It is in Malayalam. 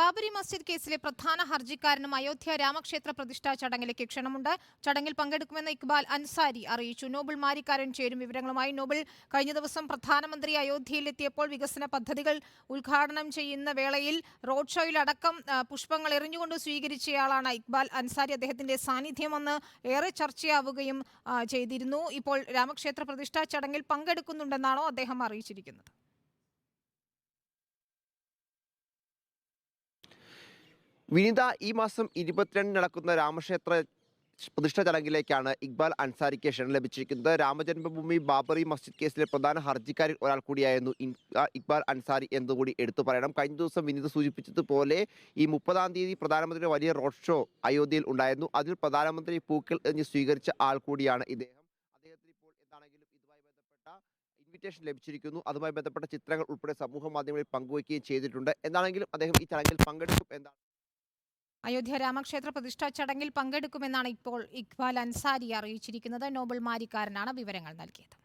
ബാബരി മസ്ജിദ് കേസിലെ പ്രധാന ഹർജിക്കാരനും അയോധ്യ രാമക്ഷേത്ര പ്രതിഷ്ഠാ ചടങ്ങിലേക്ക് ക്ഷണമുണ്ട്. ചടങ്ങിൽ പങ്കെടുക്കുമെന്ന് ഇക്ബാൽ അൻസാരി അറിയിച്ചു. നോബിൾ മാരിക്കാരൻ ചേരും വിവരങ്ങളുമായി നോബിൾ കഴിഞ്ഞ ദിവസം പ്രധാനമന്ത്രി അയോധ്യയിലെത്തിയപ്പോൾ വികസന പദ്ധതികൾ ഉദ്ഘാടനം ചെയ്യുന്ന വേളയിൽ റോഡ് ഷോയിലടക്കം പുഷ്പങ്ങൾ എറിഞ്ഞുകൊണ്ട് സ്വീകരിച്ചയാളാണ് ഇക്ബാൽ അൻസാരി. അദ്ദേഹത്തിന്റെ സാന്നിധ്യം അന്ന് ഏറെ ചർച്ചയാവുകയും ചെയ്തിരുന്നു. ഇപ്പോൾ രാമക്ഷേത്ര പ്രതിഷ്ഠാ ചടങ്ങിൽ പങ്കെടുക്കുന്നുണ്ടെന്നാണോ അദ്ദേഹം അറിയിച്ചിരിക്കുന്നത്? വിനിത ഈ മാസം ഇരുപത്തിരണ്ടിന് നടക്കുന്ന രാമക്ഷേത്ര പ്രതിഷ്ഠ ചടങ്ങിലേക്കാണ് ഇക്ബാൽ അൻസാരിക്ക് ക്ഷണം ലഭിച്ചിരിക്കുന്നത്. രാമജന്മഭൂമി ബാബറി മസ്ജിദ് കേസിലെ പ്രധാന ഹർജിക്കാരിൽ ഒരാൾ കൂടിയായിരുന്നു ഇക്ബാൽ അൻസാരി എന്നുകൂടി എടുത്തു പറയണം. കഴിഞ്ഞ ദിവസം വിനീത് സൂചിപ്പിച്ചതുപോലെ ഈ മുപ്പതാം തീയതി പ്രധാനമന്ത്രിയുടെ വലിയ റോഡ് ഷോ അയോധ്യയിൽ ഉണ്ടായിരുന്നു. അതിൽ പ്രധാനമന്ത്രി പൂക്കൽ എന്ന് സ്വീകരിച്ച ആൾ കൂടിയാണ് ഇദ്ദേഹം. അദ്ദേഹത്തിന് ഇപ്പോൾ എന്താണെങ്കിലും ഇതുമായി ബന്ധപ്പെട്ട ഇൻവിറ്റേഷൻ ലഭിച്ചിരിക്കുന്നു. അതുമായി ബന്ധപ്പെട്ട ചിത്രങ്ങൾ ഉൾപ്പെടെ സമൂഹ മാധ്യമങ്ങളിൽ പങ്കുവയ്ക്കുകയും ചെയ്തിട്ടുണ്ട്. എന്താണെങ്കിലും അദ്ദേഹം ഈ ചടങ്ങിൽ പങ്കെടുക്കും എന്നാണ് അയോധ്യ രാമക്ഷേത്ര പ്രതിഷ്ഠാ ചടങ്ങിൽ പങ്കെടുക്കുമെന്നാണ് ഇപ്പോൾ ഇക്ബാൽ അൻസാരി അറിയിച്ചിരിക്കുന്നത്. നോബൽ മാരിക്കാരനാണ് വിവരങ്ങൾ നൽകിയത്.